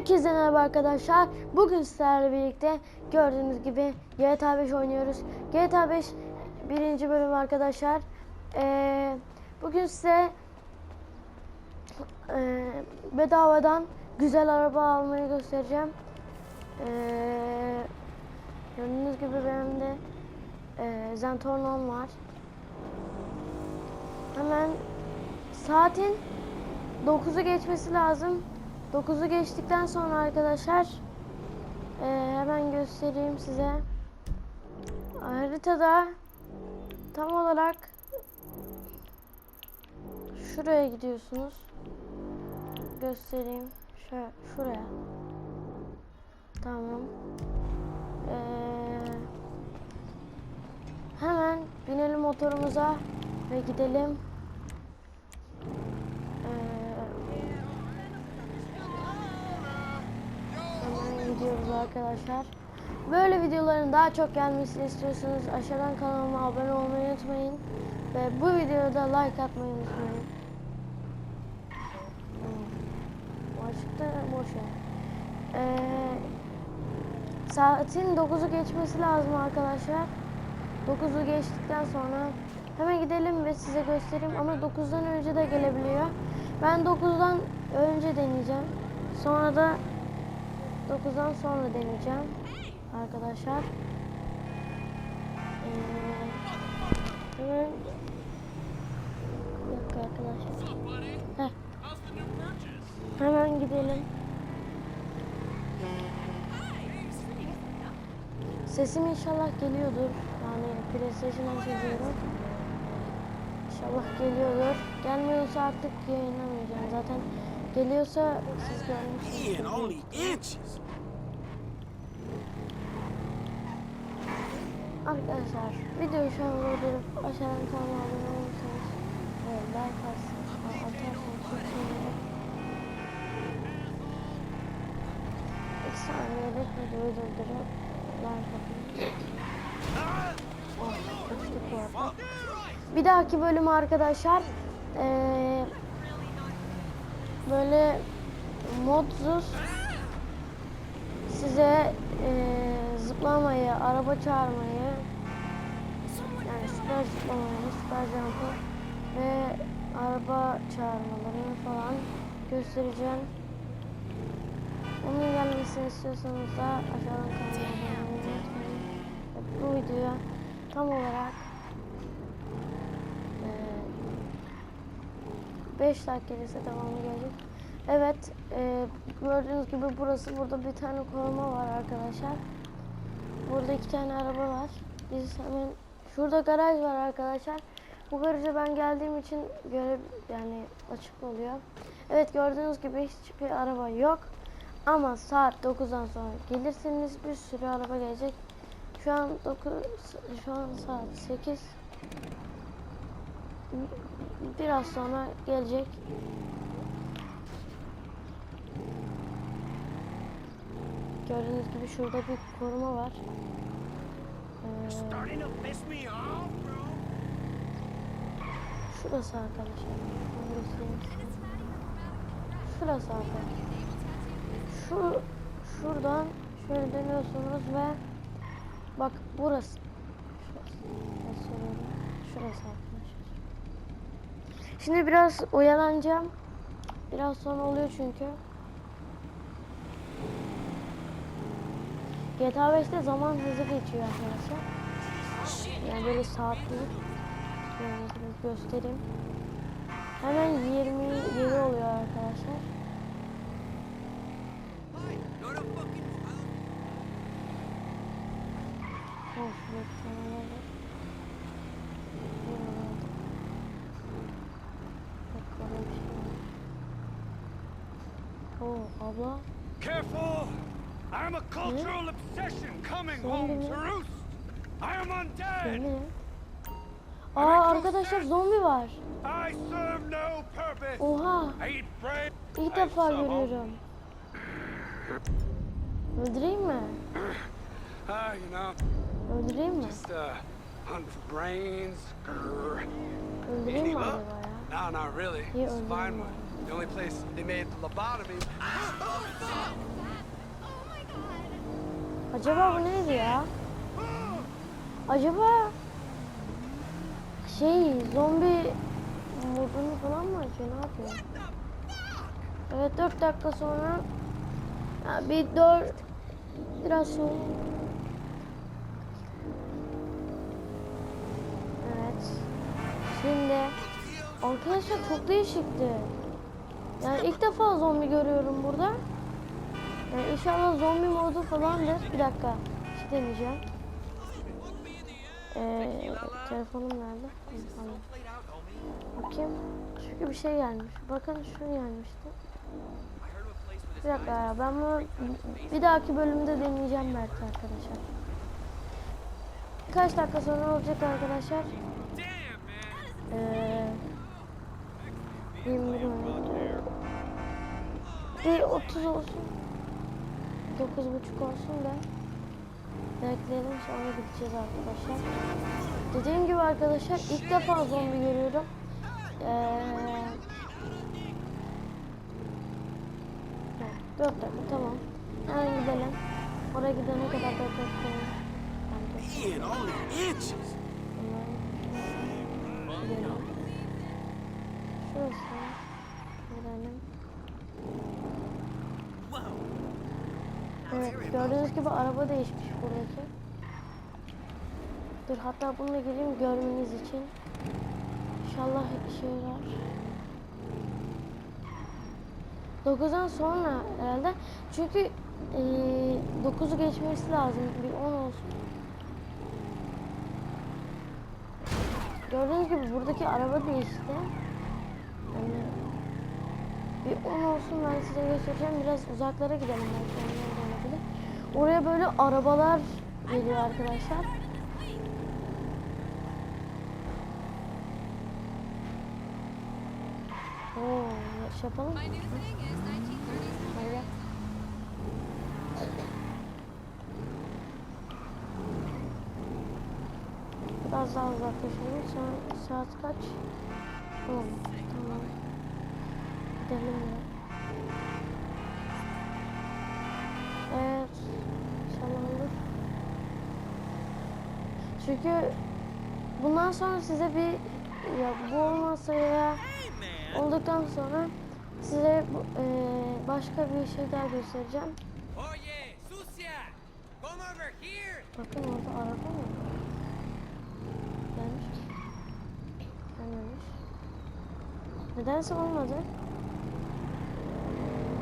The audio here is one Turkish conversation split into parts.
Herkese merhaba arkadaşlar. Bugün sizlerle birlikte gördüğünüz gibi GTA 5 oynuyoruz. GTA 5 birinci bölüm arkadaşlar. Ee, bugün size e, bedavadan güzel araba almayı göstereceğim. Ee, gördüğünüz gibi benim de e, Zentorno'm var. Hemen saatin 9'u geçmesi lazım. 9'u geçtikten sonra arkadaşlar eee, hemen göstereyim size. Haritada tam olarak şuraya gidiyorsunuz. Göstereyim. Şöyle, şuraya. Tamam. Eee, hemen binelim motorumuza ve gidelim. Gidiyoruz arkadaşlar. Böyle videoların daha çok gelmesini istiyorsanız aşağıdan kanalıma abone olmayı unutmayın. Ve bu videoya da like atmayı unutmayın. Hmm. Açıkta boş ver. Ee, saatin 9'u geçmesi lazım arkadaşlar. 9'u geçtikten sonra hemen gidelim ve size göstereyim ama 9'dan önce de gelebiliyor. Ben 9'dan önce deneyeceğim. Sonra da 9'dan sonra deneyeceğim arkadaşlar. Ee, hemen bir arkadaşlar. Heh. Hemen gidelim. Sesim inşallah geliyordur. Yani PlayStation'dan çekiyorum. İnşallah geliyordur. Gelmiyorsa artık yayınlamayacağım. Zaten geliyorsa siz görmüşsünüz. Arkadaşlar videoyu şu an durdurup aşağıdan kanalıma abone olursanız ve like atarsanız, atarsanız çok sevinirim. Saniyelik videoyu durdurup like atın. Oh, uçtuk bu arada. Bir dahaki bölüm arkadaşlar eee böyle modsuz size eee zıplamayı, araba çağırmayı yani süper zıplamayı, süper jump'ı ve araba çağırmalarını falan göstereceğim. Onun gelmesini istiyorsanız da aşağıdan kanalıma abone olmayı unutmayın. Bu videoya tam olarak 5 dakika gelirse devamı gelecek. Evet, e, gördüğünüz gibi burası burada bir tane koruma var arkadaşlar. Burada iki tane araba var. Biz hemen şurada garaj var arkadaşlar. Bu garaja ben geldiğim için göre yani açık oluyor. Evet gördüğünüz gibi hiçbir araba yok. Ama saat 9'dan sonra gelirseniz bir sürü araba gelecek. Şu an 9 şu an saat 8. Biraz sonra gelecek. Gördüğünüz gibi şurada bir koruma var. Ee, şurası arkadaşlar. Şurası arkadaşlar. Şu şuradan şöyle dönüyorsunuz ve bak burası. Şurası. Şurası arkadaşlar. Şimdi biraz oyalanacağım. Biraz sonra oluyor çünkü. GTA 5'te zaman hızlı geçiyor arkadaşlar. Yani böyle saatli. Yani göstereyim. Hemen 27 oluyor arkadaşlar. Go to fucking. Oh, şurada bir tane var. Bilmiyorum. Bak orada bir şey Oh abla. Careful! I'm a cultural obsession coming home to roost. I am undead. Aa arkadaşlar zombi var. Oha. İlk defa görüyorum. Öldüreyim mi? Ah, you know, Öldüreyim mi? uh. Öldüreyim mi acaba ya? No, not really. The only place they made lobotomy. Acaba bu neydi ya? Acaba şey zombi modunu falan mı açıyor ne yapıyor? Evet 4 dakika sonra ya bir 4 biraz sonra Evet. Şimdi arkadaşlar çok değişikti. Yani ilk defa zombi görüyorum burada. Yani inşallah zombi modu falandır. Bir dakika. Bir şey deneyeceğim. Ee, telefonum nerede? Tamam. Bakayım. Çünkü bir şey gelmiş. Bakın şu gelmişti. Bir dakika ya. Ben bunu bir dahaki bölümde deneyeceğim belki arkadaşlar. Kaç dakika sonra olacak arkadaşlar? Ee, 21 mi? Bir 30 olsun. 9 buçuk olsun da bekleyelim sonra gideceğiz arkadaşlar. Dediğim gibi arkadaşlar ilk defa zombi görüyorum. Ee, evet, 4 dakika tamam. Hemen gidelim. Oraya gidene kadar 4 dakika. Şurası. Gidelim. Evet gördüğünüz gibi araba değişmiş buradaki. Dur hatta bununla gireyim görmeniz için. İnşallah işe yarar. 9'dan sonra herhalde. Çünkü eee 9'u geçmesi lazım. Bir 10 olsun. Gördüğünüz gibi buradaki araba değişti. Yani bir 10 olsun ben size göstereceğim. Biraz uzaklara gidelim belki. Oraya böyle arabalar geliyor arkadaşlar. Oo, yarış yapalım. mı? My new thing is 1930s. Hadi gel. Biraz daha uzaklaşalım. Sa- saat kaç? On. Tamam. Gidelim ya. Evet. İnşallah olur. Çünkü bundan sonra size bir ya bu olmazsa ya olduktan sonra size eee, başka bir şey daha göstereceğim. Bakın orada araba mı? Gelmiş. ki. Gelmemiş. Nedense olmadı.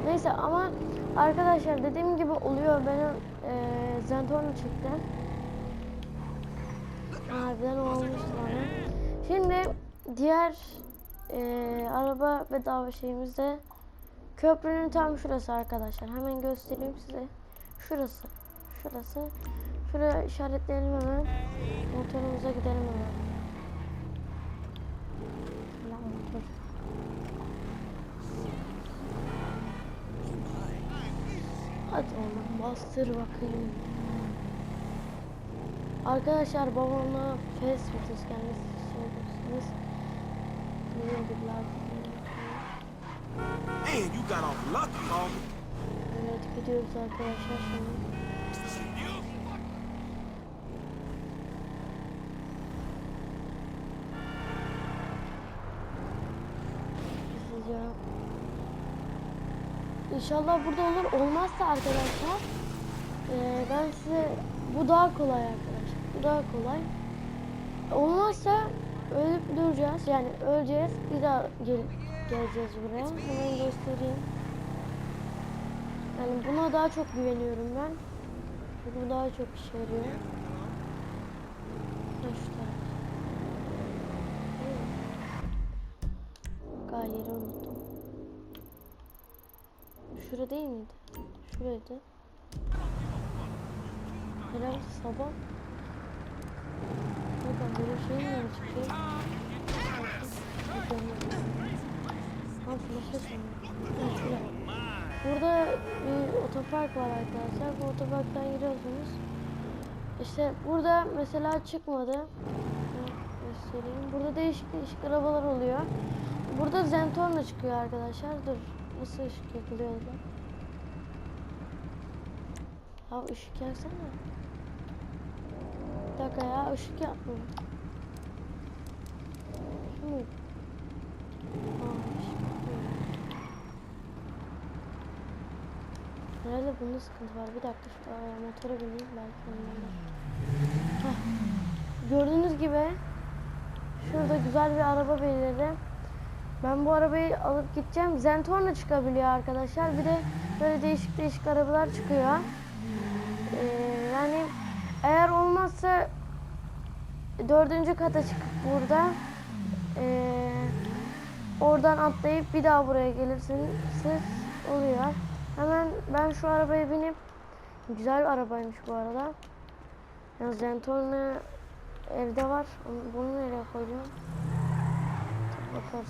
Neyse ama arkadaşlar dediğim gibi oluyor. Benim eee Zentorno çıktı. Harbiden olmuştu bana. Şimdi diğer eee, araba bedava şeyimizde köprünün tam şurası arkadaşlar. Hemen göstereyim size. Şurası. Şurası. Şuraya işaretleyelim hemen. Motorumuza gidelim hemen. Lan. Hadi oğlum bastır bakayım. Arkadaşlar babamla istiyorsanız Bunun gibi lazım. Man, you got off lucky, homie. Evet gidiyoruz arkadaşlar şimdi. Hızlıca. İnşallah burada olur. Olmazsa arkadaşlar eee, ben size bu daha kolay arkadaşlar. Daha kolay. Olmazsa ölüp duracağız. Yani öleceğiz. Bir daha gel geleceğiz buraya. Hemen göstereyim. Yani buna daha çok güveniyorum ben. Çünkü bu daha çok işe yarıyor. Ha şu taraf. Galiba yeri unuttum. Şura değil miydi? Şuraydı. Herhalde sabah. Şey sanırım. Burada bir otopark var arkadaşlar. Bu otoparktan giriyorsunuz. İşte burada mesela çıkmadı. Göstereyim. Burada değişik değişik arabalar oluyor. Burada Zentorno çıkıyor arkadaşlar. Dur. Nasıl ışık yakılıyor orada? Ya ışık yaksana. Dakika ya ışık ışık yapmıyor. Herhalde bunda sıkıntı var. Bir dakika şu aa, motora bineyim belki. Hah. Gördüğünüz gibi şurada güzel bir araba belirledim. Ben bu arabayı alıp gideceğim. Zentorno çıkabiliyor arkadaşlar. Bir de böyle değişik değişik arabalar çıkıyor. Ee, yani eğer olmazsa dördüncü kata çıkıp burada ee, oradan atlayıp bir daha buraya gelirsiniz oluyor. Hemen ben şu arabaya binip güzel bir arabaymış bu arada. Yani Zentorno evde var. Bunu nereye koyacağım? Bakarız.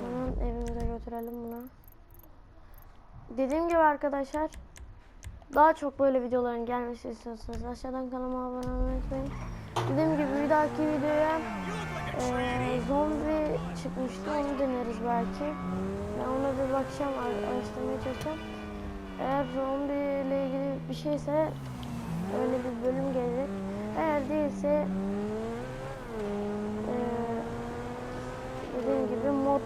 Hemen evimize götürelim bunu. Dediğim gibi arkadaşlar daha çok böyle videoların gelmesi istiyorsanız aşağıdan kanalıma abone olmayı unutmayın. Dediğim gibi bir dahaki videoya eee, zombi çıkmıştı onu deneriz belki. Ben ona bir bakacağım ar- araştırmaya çalışacağım. Eğer zombi ile ilgili bir şeyse öyle bir bölüm gelecek. Eğer değilse eee dediğim gibi mod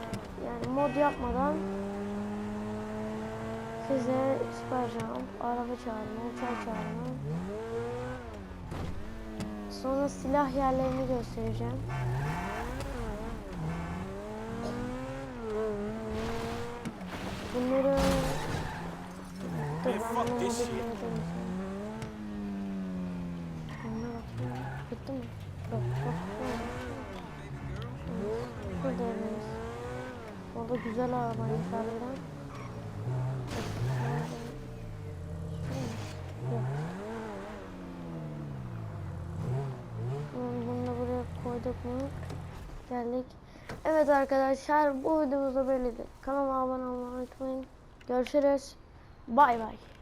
yani mod yapmadan size çıkaracağım. Araba çağırma, uçak çağırma. Sonra silah yerlerini göstereceğim. Bunları Dur ben fuck bunu this shit. modellere dönüştüreyim. Bunlar bakayım. Bitti mi? Yok yok. Burada evimiz. Orada güzel arabaymış harbiden. Yok. Bunu bunu da buraya koyduk mu? Geldik. Evet arkadaşlar bu videomuzda böyleydi. Kanalıma abone olmayı unutmayın. Görüşürüz. Bay bay.